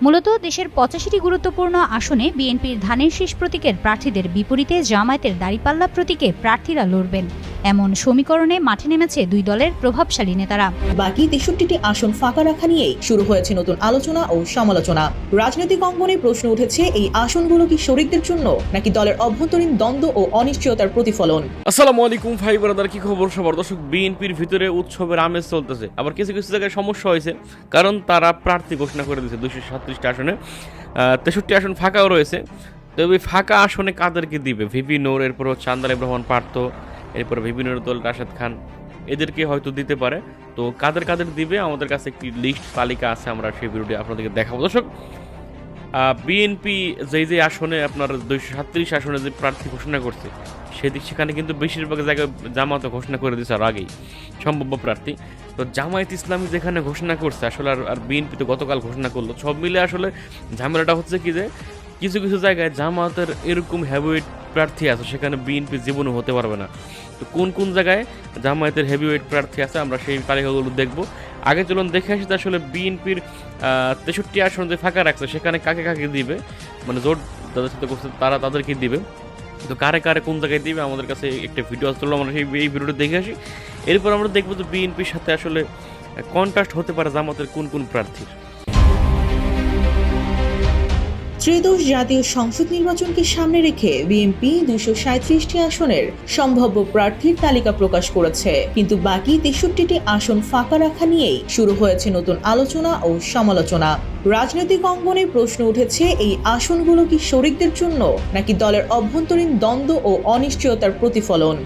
মূলত দেশের পঁচাশিটি গুরুত্বপূর্ণ আসনে বিএনপির ধানের শীষ প্রতীকের প্রার্থীদের বিপরীতে জামায়াতের দাঁড়িপাল্লা প্রতীকে প্রার্থীরা লড়বেন। এমন সমীকরণে মাঠে নেমেছে দুই দলের প্রভাবশালী নেতারা। বাকি তেষট্টিটি আসন ফাঁকা রাখা নিয়ে শুরু হয়েছে নতুন আলোচনা ও সমালোচনা। রাজনৈতিক অঙ্গনে প্রশ্ন উঠেছে এই আসনগুলো কি শরিকদের জন্য নাকি দলের অভ্যন্তরীণ দ্বন্দ্ব ও অনিশ্চয়তার প্রতিফলন? আসসালামু আলাইকুম ভাই ব্রাদার কি খবর সবার? দর্শক বিএনপির ভিতরে উৎসবের আমেজ চলতেছে। আবার কিছু কিছু জায়গায় সমস্যা হয়েছে কারণ তারা প্রার্থী ঘোষণা করে দিয়েছে দুশো সাতত্রিশটা আসনে। তেষট্টি আসন ফাঁকাও রয়েছে তবে ফাঁকা আসনে কাদেরকে দিবে? ভিপি নোর এরপর হচ্ছে আন্দালিব রহমান পার্থ এরপর বিভিন্ন দল, রাশেদ খান, এদেরকে হয়তো দিতে পারে। তো কাদের কাদের দিবে, আমাদের কাছে একটি লিস্ট তালিকা আছে, আমরা সেই ভিডিওটি আপনাদেরকে দেখাবো। দর্শক বিএনপি যেই যে আসনে আপনার দুইশো সাতত্রিশ আসনে যে প্রার্থী ঘোষণা করছে, সেদিক সেখানে কিন্তু বেশিরভাগ জায়গায় জামাত ঘোষণা করে দিয়েছে আর আগেই, সম্ভাব্য প্রার্থী। তো জামায়াত ইসলামী যেখানে ঘোষণা করছে, আসলে আর আর বিএনপি তো গতকাল ঘোষণা করল। সব মিলে আসলে ঝামেলাটা হচ্ছে কি যে, কিছু কিছু জায়গায় জামাতের এরকম হেভিওয়েট প্রার্থী আছে, সেখানে বিএনপি জীবনও হতে পারবে না। তো কোন কোন জায়গায় জামায়াতের হেভিওয়েট প্রার্থী আছে আমরা সেই তালিকাগুলো দেখব। আগে চলুন দেখে আসি আসলে বিএনপির তেষট্টি আসন যে ফাঁকা রাখছে, সেখানে কাকে কাকে দিবে? মানে জোট যাদের সাথে করছে তারা তাদেরকে দিবে? তো কারে কারে কোন জায়গায় দিবে? আমাদের কাছে একটা ভিডিও আসলে আমরা সেই, এই ভিডিওটা দেখে আসি। এরপর আমরা দেখব যে বিএনপির সাথে আসলে কন্ট্রাস্ট হতে পারে জামাতের কোন কোন প্রার্থীর। ত্রিদশ জাতীয় সংসদ নির্বাচনকে সামনে রেখে বিএনপি দুশো সাঁত্রিশটি আসনের সম্ভাব্য প্রার্থীর তালিকা প্রকাশ করেছে। কিন্তু বাকি তেষট্টিটি আসন ফাঁকা রাখা নিয়েই শুরু হয়েছে নতুন আলোচনা ও সমালোচনা। রাজনৈতিক অঙ্গনে প্রশ্ন উঠেছে, এই আসনগুলো কি শরিকদের জন্য নাকি দলের অভ্যন্তরীণ দ্বন্দ্ব ও অনিশ্চয়তার প্রতিফলন?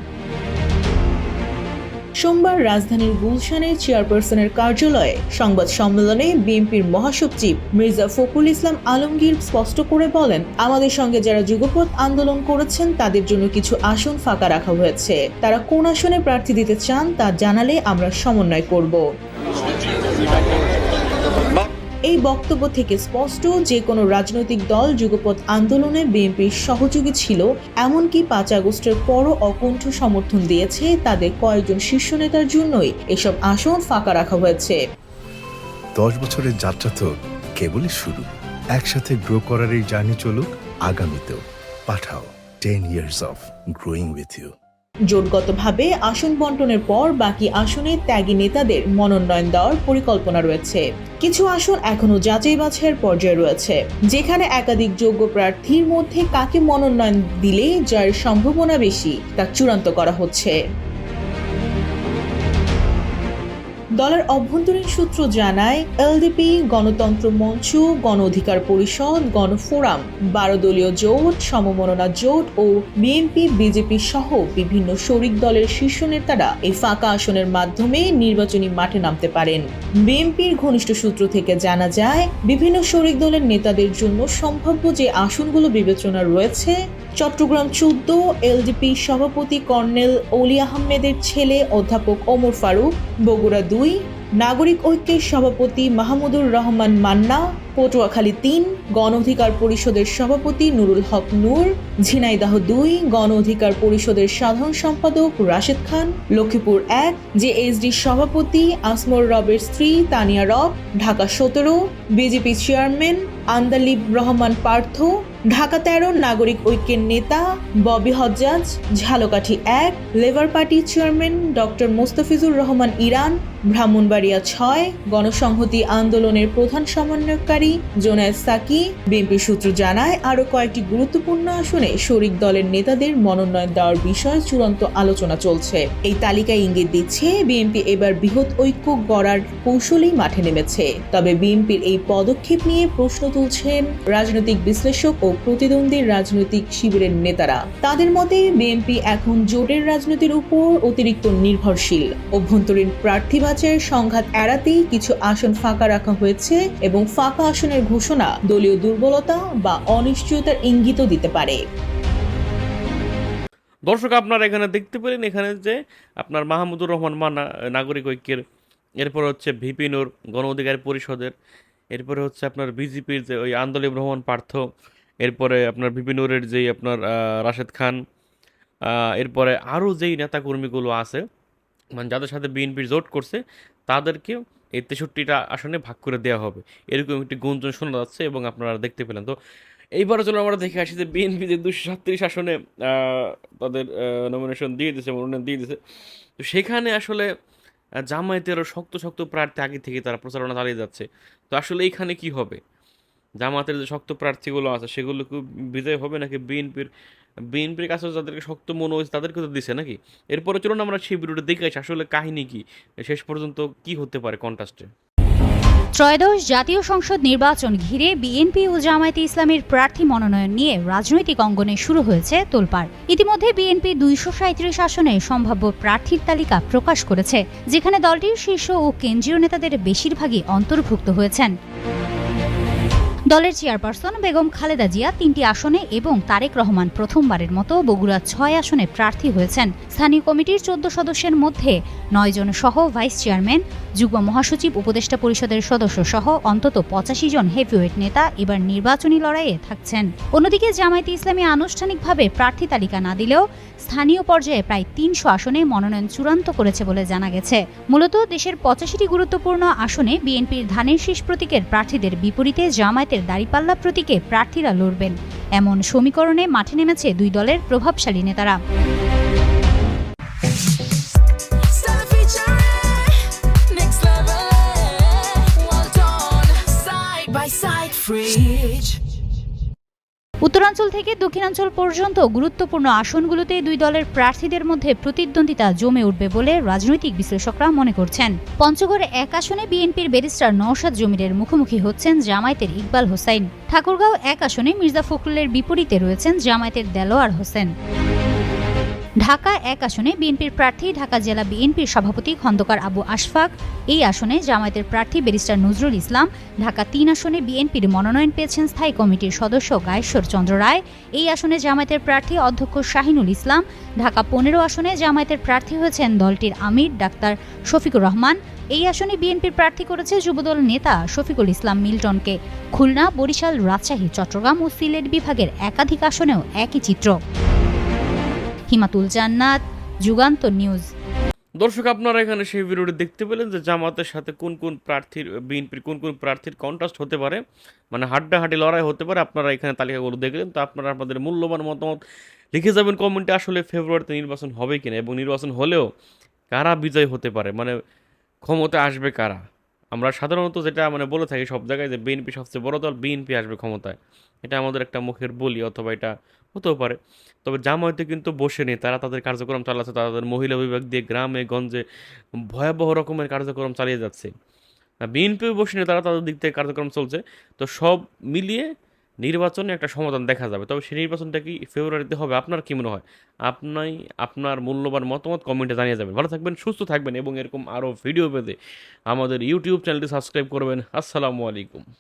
সোমবার রাজধানীর গুলশানে চেয়ারপারসনের কার্যালয়ে সংবাদ সম্মেলনে বিএনপির মহাসচিব মির্জা ফখরুল ইসলাম আলমগীর স্পষ্ট করে বলেন, আমাদের সঙ্গে যারা যুগপথ আন্দোলন করেছেন, তাদের জন্য কিছু আসন ফাঁকা রাখা হয়েছে। তারা কোন আসনে প্রার্থী দিতে চান, তা জানালে আমরা সমন্বয় করব। এই বক্তব্য থেকে স্পষ্ট যে কোনো রাজনৈতিক দল যুগপথ আন্দোলনে বিএনপির সহযোগী ছিল, এমনকি পাঁচ আগস্টের পরও অকুণ্ঠ সমর্থন দিয়েছে তাদের কয়েকজন শীর্ষ নেতার জন্যই। এসব আসন ফাঁকা রাখা হয়েছে। দশ বছরের যাত্রা তো কেবলই শুরু। একসাথে গ্রো করার এই জার্নি চলুক, আগামীতেও। Pathao ten years of growing with you জোটগতভাবে আসন বন্টনের পর বাকি আসনে ত্যাগী নেতাদের মনোনয়ন দেওয়ার পরিকল্পনা রয়েছে। কিছু আসন এখনও যাচাই বাছাইয়ের পর্যায়ে রয়েছে। যেখানে একাধিক যোগ্য প্রার্থীর মধ্যে কাকে মনোনয়ন দিলে যার সম্ভাবনা বেশি তা চূড়ান্ত করা হচ্ছে। দলের অভ্যন্তরীণ সূত্র জানায়, এলডিপি, গণতন্ত্র মঞ্চ, গণ অধিকার পরিষদ গণফোরাম বারো দলীয় জোট, সমমননা জোট ও বিএনপি, বিজেপি সহ বিভিন্ন শরিক দলের শীর্ষ নেতারা এই ফাঁকা আসনের মাধ্যমে নির্বাচনী মাঠে নামতে পারেন। বিএনপির ঘনিষ্ঠ সূত্র থেকে জানা যায়, বিভিন্ন শরিক দলের নেতাদের জন্য সম্ভাব্য যে আসনগুলো বিবেচনা রয়েছে চট্টগ্রাম চোদ্দ, এলডিপি সভাপতি কর্নেল অলি আহমেদের ছেলে অধ্যাপক ওমর ফারুক, বগুড়া দুই, নাগরিক ঐক্যের সভাপতি মাহমুদুর রহমান মান্না, পটুয়াখালী তিন, গণ অধিকার পরিষদের সভাপতি নুরুল হক নূর, ঝিনাইদাহ দুই, গণ অধিকার পরিষদের সাধারণ সম্পাদক রাশেদ খান, লক্ষ্মীপুর এক জে ডি সভাপতি আসমর রবের স্ত্রী তানিয়া রব, ঢাকা সতেরো, বিজেপি চেয়ারম্যান আন্দালিব রহমান পার্থ ঢাকা তেরো, নাগরিক ঐক্যের নেতা ববি হজ্জাজ, ঝালকাঠি এক, labour party chairman doctor Mostafizur Rahman Iran, Brahmanbaria ছয়, গণসংহতি আন্দোলনের প্রধান সমন্বয়কারী জোনায়েদ সাকি বিএনপি সূত্র জানায় আরও কয়েকটি গুরুত্বপূর্ণ আসনে শরিক দলের নেতাদের মনোনয়ন দেওয়ার বিষয়ে চূড়ান্ত আলোচনা চলছে। এই তালিকায় ইঙ্গিত দিচ্ছে, বিএনপি এবার বৃহৎ ঐক্য গড়ার কৌশলেই মাঠে নেমেছে। তবে বিএনপির এই পদক্ষেপ নিয়ে প্রশ্ন তুলছেন রাজনৈতিক বিশ্লেষক ও প্রতিদ্বন্দ্বী রাজনৈতিক শিবিরের নেতারা। তাদের মতে, বিএনপি এখন জোটের রাজনীতির উপর অতিরিক্ত নির্ভরশীল। অভ্যন্তরীণ প্রার্থী বাছাইয়ের সংঘাত এড়াতেই কিছু আসন ফাঁকা রাখা হয়েছে এবং ফাঁকা আসনের ঘোষণা দলীয় দুর্বলতা বা অনিশ্চয়তার ইঙ্গিতও দিতে পারে। দর্শক, আপনারা এখানে দেখতে পেলেন এখানে যে আপনার মাহমুদুর রহমান মানা নাগরিক ঐক্যের, এরপর হচ্ছে ভিপি নূর গণ অধিকার পরিষদের, এরপরে হচ্ছে আপনার বিজেপির যে ওই আন্দোলিব ভ্রমণ পার্থ এরপরে আপনার নূরের যেই আপনার রাশেদ খান এরপরে আরও যেই নেতাকর্মীগুলো আছে মানে যাদের সাথে বিএনপির জোট করছে, তাদেরকে এই তেষট্টিটা আসনে ভাগ করে দেওয়া হবে। এরকম একটি গুঞ্জন শোনা যাচ্ছে এবং আপনারা দেখতে পেলেন। তো এইবার চলো আমরা দেখে আসি যে বিএনপি যে দুশো সাতত্রিশ আসনে তাদের নমিনেশন দিয়ে দিয়েছে মনোনয়ন দিয়ে দিয়েছে তো সেখানে আসলে জামায়াতেরও শক্ত শক্ত প্রার্থী আগে থেকে তারা প্রচারণা চালিয়ে যাচ্ছে। তো আসলে এইখানে কি হবে? জামাতের যে শক্ত প্রার্থীগুলো আছে সেগুলো কি বিজয় হবে নাকি বিএনপির বিএনপির কাছে যাদেরকে শক্ত মনে হয়েছে তাদেরকে তো দিছে নাকি? এরপরে চলুন আমরা সেই ভিডিওটা দেখে আসি, আসলে কাহিনী কি? শেষ পর্যন্ত কি হতে পারে কন্টাস্টে ত্রয়োদশ জাতীয় সংসদ নির্বাচন ঘিরে বিএনপি ও জামায়াতে ইসলামের প্রার্থী মনোনয়ন নিয়ে রাজনৈতিক অঙ্গনে শুরু হয়েছে তোলপাড়। ইতিমধ্যে বিএনপি দুইশো সাঁত্রিশ আসনে সম্ভাব্য প্রার্থীর তালিকা প্রকাশ করেছে, যেখানে দলটির শীর্ষ ও কেন্দ্রীয় নেতাদের বেশিরভাগই অন্তর্ভুক্ত হয়েছেন। দলের চেয়ারপারসন বেগম খালেদা জিয়া তিনটি আসনে এবং তারেক রহমান প্রথমবারের মতো বগুড়া ছয় আসনে প্রার্থী হয়েছেন। স্থানীয় কমিটির চোদ্দ সদস্যের মধ্যে নয় জন সহ ভাইস চেয়ারম্যান, যুগ্ম মহাসচিব, উপদেষ্টা পরিষদের সদস্য সহ অন্তত পঁচাশি জন হেভিওয়েট নেতা এবার নির্বাচনী লড়াইয়ে থাকছেন। অন্যদিকে জামায়াতে ইসলামী আনুষ্ঠানিকভাবে প্রার্থী তালিকা না দিলেও স্থানীয় পর্যায়ে প্রায় তিনশো আসনে মনোনয়ন চূড়ান্ত করেছে বলে জানা গেছে। মূলত দেশের পঁচাশিটি গুরুত্বপূর্ণ আসনে বিএনপির ধানের শীষ প্রতীকের প্রার্থীদের বিপরীতে জামায়াতের দাড়িপাল্লা প্রতীকে প্রার্থীরা লড়বেন। এমন সমীকরণে মাঠে নেমেছে দুই দলের প্রভাবশালী নেতারা। Stella উত্তরাঞ্চল থেকে দক্ষিণাঞ্চল পর্যন্ত গুরুত্বপূর্ণ আসনগুলোতে দুই দলের প্রার্থীদের মধ্যে প্রতিদ্বন্দ্বিতা জমে উঠবে বলে রাজনৈতিক বিশ্লেষকরা মনে করছেন। পঞ্চগড়ে এক আসনে বিএনপির ব্যারিস্টার নওশাদ জমিরের মুখোমুখি হচ্ছেন জামায়াতের ইকবাল হোসাইন ঠাকুরগাঁও এক আসনে মির্জা ফখরুলের বিপরীতে রয়েছেন জামায়াতের দেলোয়ার হোসেন। ঢাকা এক আসনে বিএনপির প্রার্থী, ঢাকা জেলা বিএনপির সভাপতি খন্দকার আবু আশফাক। এই আসনে জামায়াতের প্রার্থী ব্যারিস্টার নজরুল ইসলাম। ঢাকা তিন আসনে বিএনপির মনোনয়ন পেয়েছেন স্থায়ী কমিটির সদস্য গায়েশ্বর চন্দ্র রায়। এই আসনে জামায়াতের প্রার্থী অধ্যক্ষ শাহিনুল ইসলাম। ঢাকা পনেরো আসনে জামায়াতের প্রার্থী হয়েছেন দলটির আমির ডাক্তার শফিকুর রহমান। এই আসনে বিএনপির প্রার্থী করেছে যুবদল নেতা শফিকুল ইসলাম মিল্টনকে। খুলনা, বরিশাল, রাজশাহী, চট্টগ্রাম ও সিলেট বিভাগের একাধিক আসনেও একই চিত্র। হিমাতুল জান্নাত যুগান্তর নিউজ। দর্শক, আপনারা এখানে সেই ভিডিওটি দেখতে পেলেন যে জামাতের সাথে কোন কোন প্রার্থীর, বিএনপির কোন কোন প্রার্থীর কন্ট্রাস্ট হতে পারে মানে হাড্ডাহাড্ডি লড়াই হতে পারে, আপনারা এখানে তালিকাগুলো দেখলেন। তো আপনারা আপনাদের মূল্যবান মতামত লিখে যাবেন কমেন্টে, আসলে ফেব্রুয়ারিতে নির্বাচন হবে কিনা এবং নির্বাচন হলেও কারা বিজয় হতে পারে মানে ক্ষমতা আসবে কারা? আমরা সাধারণত যেটা মানে বলে থাকি সব জায়গায় যে বিএনপি সবচেয়ে বড় দল, বিএনপি আসবে ক্ষমতায়। এটা আমাদের একটা মুখের বলি অথবা এটা হতেও পারে। তবে জামায়াতে কিন্তু বসে নেই, তারা তাদের কার্যক্রম চালাচ্ছে তাদের মহিলা বিভাগ দিয়ে গ্রামে, গঞ্জে ভয়াবহ রকমের কার্যক্রম চালিয়ে যাচ্ছে। বিএনপি বসে নেই, তারা তাদের দিক থেকে কার্যক্রম চলছে। তো সব মিলিয়ে নির্বাচনে একটা সমাধান দেখা যাবে। তবে সেই নির্বাচনটা কি ফেব্রুয়ারিতে হবে? আপনার কি মনে হয়? আপনি, আপনার মূল্যবান মতামত কমেন্টে জানিয়ে যাবেন। ভালো থাকবেন, সুস্থ থাকবেন এবং এরকম আরও ভিডিও পেতে আমাদের ইউটিউব চ্যানেলটি সাবস্ক্রাইব করবেন। আসসালামু আলাইকুম।